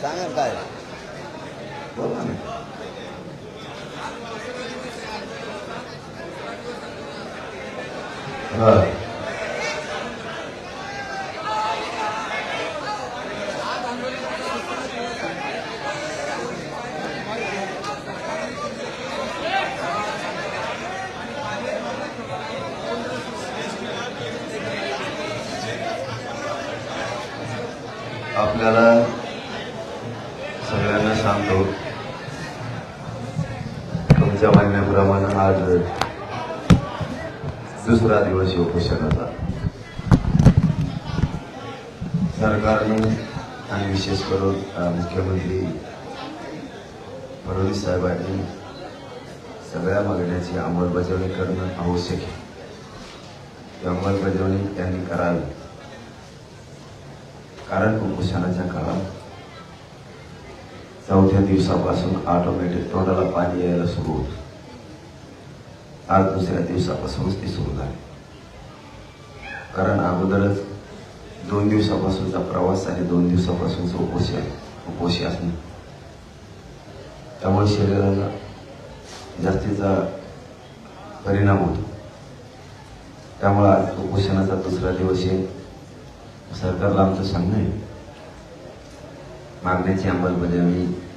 सांगा काय बोला हा. आपल्याला सगळ्यांना सांगतो तुमच्या म्हणण्याप्रमाणे आज दुसरा दिवस उपोषणाचा सरकारने आणि विशेष करून मुख्यमंत्री फडणवीस साहेबांनी सगळ्या मागण्याची अंमलबजावणी करणं आवश्यक आहे. ती अंमलबजावणी त्यांनी करावी. कारण उपोषणाच्या काळात चौथ्या दिवसापासून ऑटोमॅटिक तोंडाला पाणी यायला सुरू होत. आज दुसऱ्या दिवसापासूनच ती सुरू झाली. कारण अगोदरच दोन दिवसापासूनचा प्रवास आणि दोन दिवसापासूनच उपोषी आहे उपोषी असणे त्यामुळे शरीराला जास्तीचा परिणाम होतो. त्यामुळे आज उपोषणाचा दुसरा दिवस आहे. सरकारला आमचं सांगणं आहे. मागण्याची अंमलबजावणी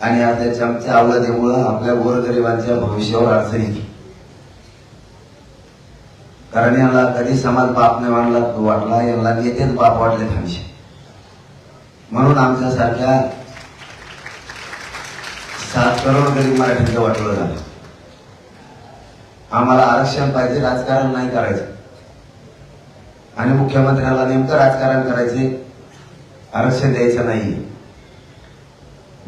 आणि त्याच्या आमच्या चमच्या आपल्या गोरगरिबांच्या भविष्यावर अडचण येते कारण यांना कधी समाज बाप नाही वाटला वाटला यांना नेतेच बाप वाटले हमेशा म्हणून आमच्यासारख्या सात करोड गरीब मराठ्यांचं वाटलं झालं. आम्हाला आरक्षण पाहिजे राजकारण नाही करायचं. आणि मुख्यमंत्र्याला नेमकं राजकारण करायचे आरक्षण द्यायचं नाही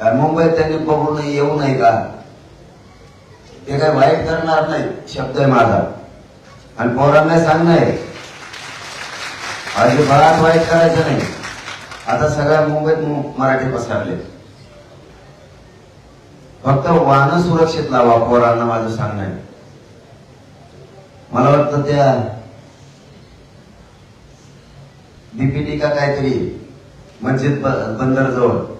कारण मुंबईत त्यांनी पकडून येऊ नये का? ते काय वाईट करणार नाही शब्द आहे माझा. आणि पोरांना सांगणार आहे. बराच वाईट करायचं नाही. आता सगळ्या मुंबईत मराठी पसरले. फक्त वाहन सुरक्षित लावा पोरांना माझं सांगणं आहे. मला वाटतं त्या बीपीटी का काहीतरी मस्जिद बंदर जवळ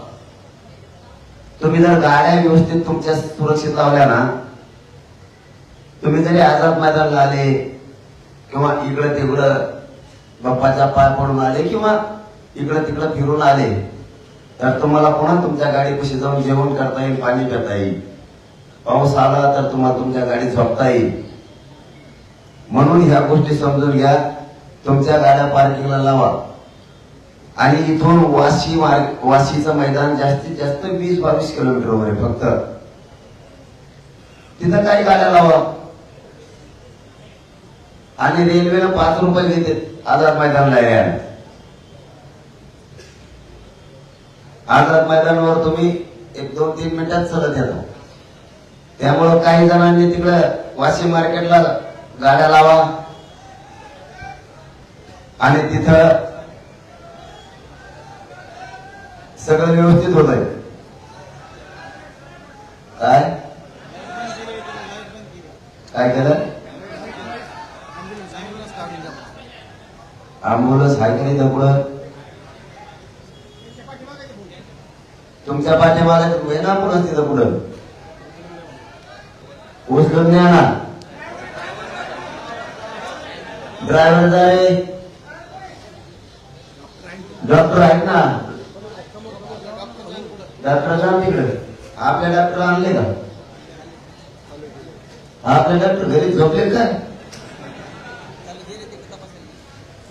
तुम्ही जर गाड्या व्यवस्थित तुमच्या सुरक्षित लावल्या ना तुम्ही जरी आजार मैदान आले किंवा इकडं तिकडं बाप्पाच्या पाय पडून आले किंवा इकडं तिकडं फिरून आले तर तुम्हाला पुन्हा तुमच्या गाडीपाशी जाऊन जेवण करता येईल पाणी करता येईल. पाऊस आला तर तुम्हाला तुमच्या गाडीत झोपता येईल. म्हणून ह्या गोष्टी समजून घ्या. तुमच्या गाड्या पार्किंगला लावा. आणि इथून वाशी मार्ग वाशीचं मैदान जास्तीत जास्त वीस बावीस किलोमीटरवर आहे फक्त. तिथं काही गाड्या लावा. आणि रेल्वेनं पाच रुपये घेते आझाद मैदानला यायला आझाद मैदानावर तुम्ही एक दोन तीन मिनिटात चलत येता. त्यामुळं काही जणांनी तिकडं वाशी मार्केटला गाड्या लावा. आणि तिथं सगळं व्यवस्थित होत आहे काय? काय केलं? आंबोलन्स हाय का नाही पुढं? तुमच्या पाठीमागे आहे ना पुन्हा तिथं पुढं? उचलून न्या ना. ड्रायव्हर जाय डॉक्टर आहेत ना. डॉक्टर जा तिकडे. आपल्या डॉक्टर आणले का? आपले डॉक्टर घरी झोपले काय?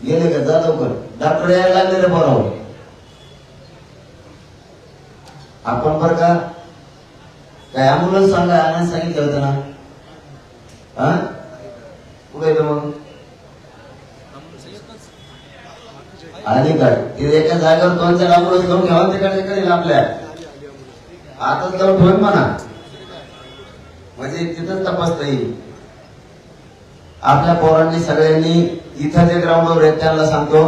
गेले का? जा लवकर. डॉक्टर यायला लागले रे बरोबर आपण बर का? काय अँब्युलन्स सांगा आणायला सांगितलं होतं ना? हा? कुठे मग? आली काय तिथे एका जागेवर दोन चार अँब्युलन्स घेऊन घ्यावा तिकडे तिकडे आपल्या. आताच जाऊन ठेवून म्हणा. म्हणजे तिथंच तपासता येईल. आपल्या पोरांनी सगळ्यांनी इथं जे ग्राउंडवर आहेत त्यांना सांगतो.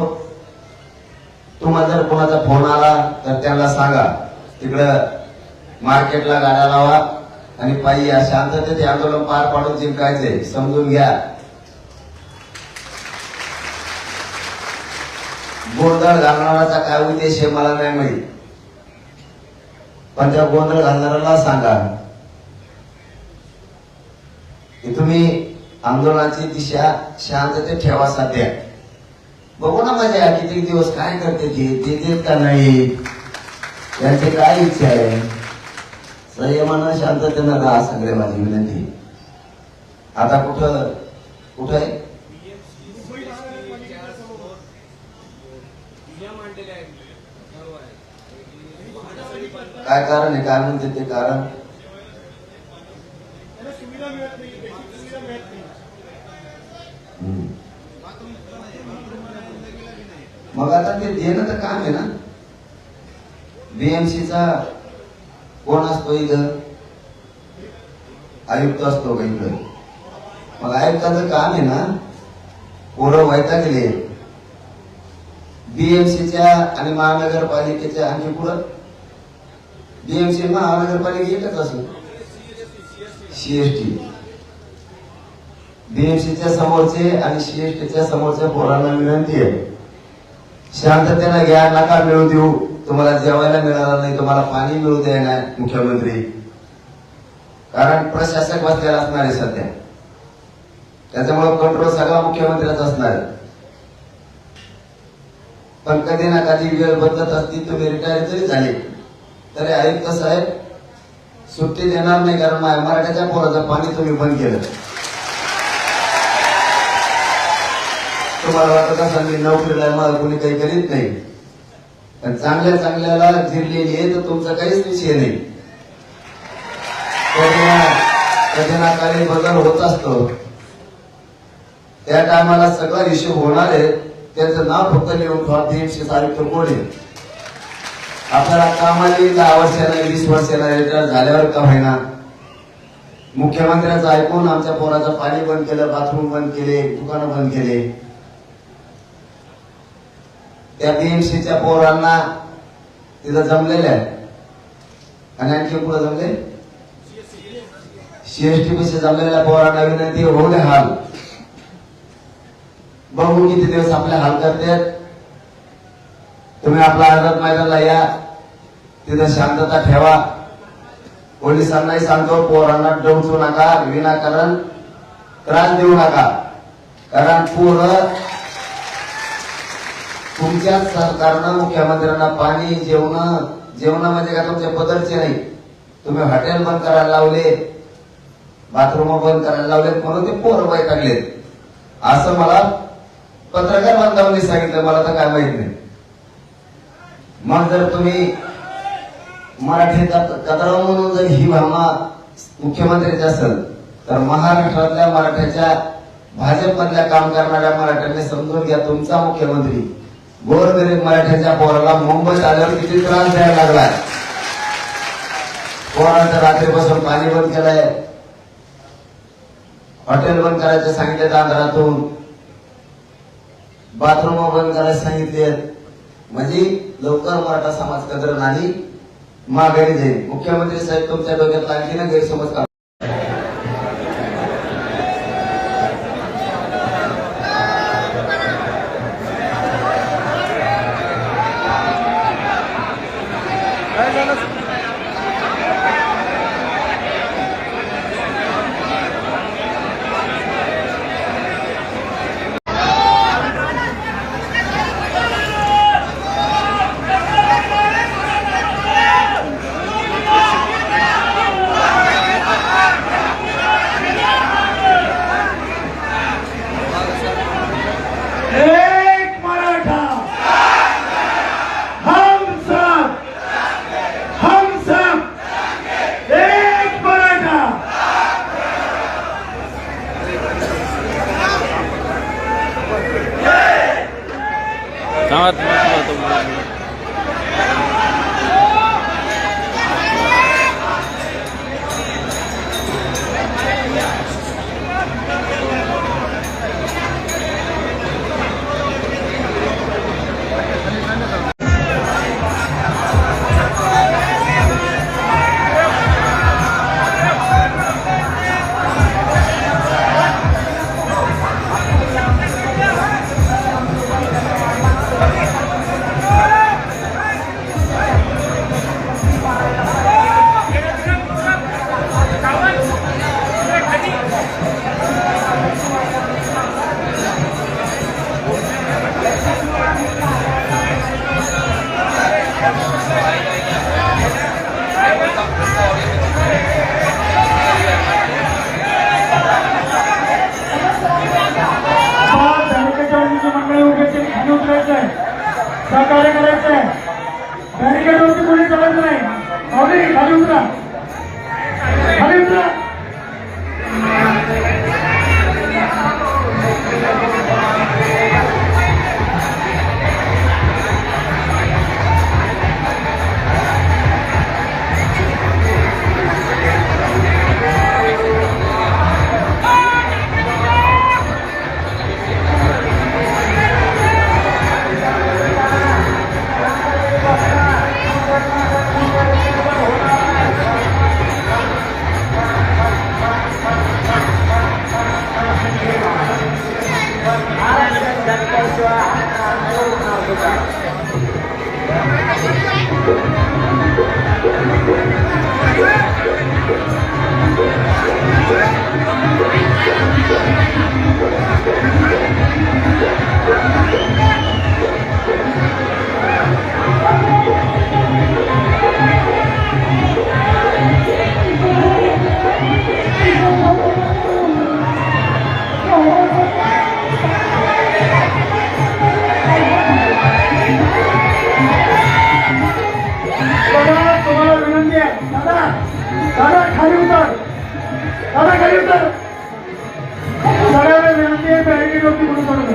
तुम्हाला जर कोणाचा फोन आला तर त्यांना सांगा. तिकडं मार्केटला गाड्या लावा. आणि पायी या शांततेत हे आंदोलन पार पाडून जिंकायचंय समजून घ्या. गोंधळ घालणाराचा काय उद्देश हे मला नाही माहिती. पण त्या गोंधळ घालणाऱ्याला सांगा. की तुम्ही आंदोलनाची दिशा शांततेत ठेवा सध्या. बघू ना मजा किती दिवस काय करते ते ते देत का नाही? त्यांची काय इच्छा आहे? संयमानं शांततेनं राहा सगळे माझी विनंती. आता कुठं कुठं आहे? काय कारण आहे? काय म्हणते ते कारण? मग आता ते देणं तर काम आहे ना? बीएमसीचा कोण असतो इथं? आयुक्त असतो का इथं? मग आयुक्ताचं काम आहे ना? पोरं व्हायता गेले बीएमसीच्या आणि महानगरपालिकेच्या आणि पुढं? बीएमसी महानगरपालिका एकच असेल सीएसटी बीएमसीच्या समोरचे आणि सीएसटीच्या समोरच्या पोरांना विनंती आहे. शांततेनं घ्या नका मिळू देऊ. तुम्हाला जेवायला मिळणार नाही तुम्हाला पाणी मिळू द्या नाही मुख्यमंत्री. कारण प्रशासक बसलेला असणार आहे सध्या. त्याच्यामुळे कंट्रोल सगळा मुख्यमंत्र्याचा असणार आहे. पण कधी ना कधी वेळ बदलत असती तुम्ही रिटायर जरी झाले. तरी आयुक्त साहेब सुट्टी देणार नाही कारण मराठ्याच्या पोराचं पाणी तुम्ही बंद केलं. तुम्हाला वाटत असेल मी नोकरीला मला कोणी काही करीत नाही? पण चांगल्या चांगल्याला जिरलेली आहे तर तुमचा काहीच विषय नाही. कधी ना काही बदल होत असतो. त्या टायमाला सगळा हिशोब होणार आहे. त्याचं नाव फक्त लिहून ठेवा भीमशी आयुक्त कोण आहे? आपल्याला कामाली दहा वर्षाला वीस वर्षाला रिटायर झाल्यावर का होईना? मुख्यमंत्र्यांचं ऐकून आमच्या पोराचं पाणी बंद केलं बाथरूम बंद केले दुकानं बंद केले. त्या बीएमसीच्या पोरांना तिथं जमलेल्या आहे. आणि आणखी पुढे जमले? सीएसटी पेक्षा जमलेल्या पोरांना विनंती होऊ दे हाल. बघू किती दिवस आपले हाल करतात. तुम्ही आपला आझाद मैदानाला या. तिथं शांतता ठेवा. पोलिसांनाही सांगतो पोरांना डवचू नका विनाकारण त्रास देऊ नका. कारण पोरं तुमच्याच सरकारनं मुख्यमंत्र्यांना पाणी जेवण जेवण म्हणजे का तुमच्या बदलचे नाही? तुम्ही हॉटेल बंद करायला लावले बाथरूम बंद करायला लावले म्हणून ते पोरं वैतागलेत. असं मला पत्रकार बांधवांनी सांगितलं मला तर काय माहीत नाही. मग जर तुम्ही मराठी कदराव म्हणून जर ही भावना मुख्यमंत्र्याची असेल तर महाराष्ट्रातल्या मराठ्याच्या भाजपमधल्या काम करणाऱ्या मराठ्यांनी समजून घ्या तुमचा मुख्यमंत्री गोरगरीब मराठ्याच्या पोराला मुंबईत आल्यावर किती त्रास द्यायला लागलाय? पोराचं रात्रीपासून पाणी बंद केलंय. हॉटेल बंद करायचे सांगितले आंध्रातून बाथरूम बंद करायला सांगितले म्हणजे लवकर मराठा समाज कदर नाही. माघारी जाईल. मुख्यमंत्री साहेब तुमच्या डोक्यात आणखी ना गैरसमज धन्यवाद. ഞാനൊക്കെ പേടി നോക്കി കൊടുക്കുന്നത്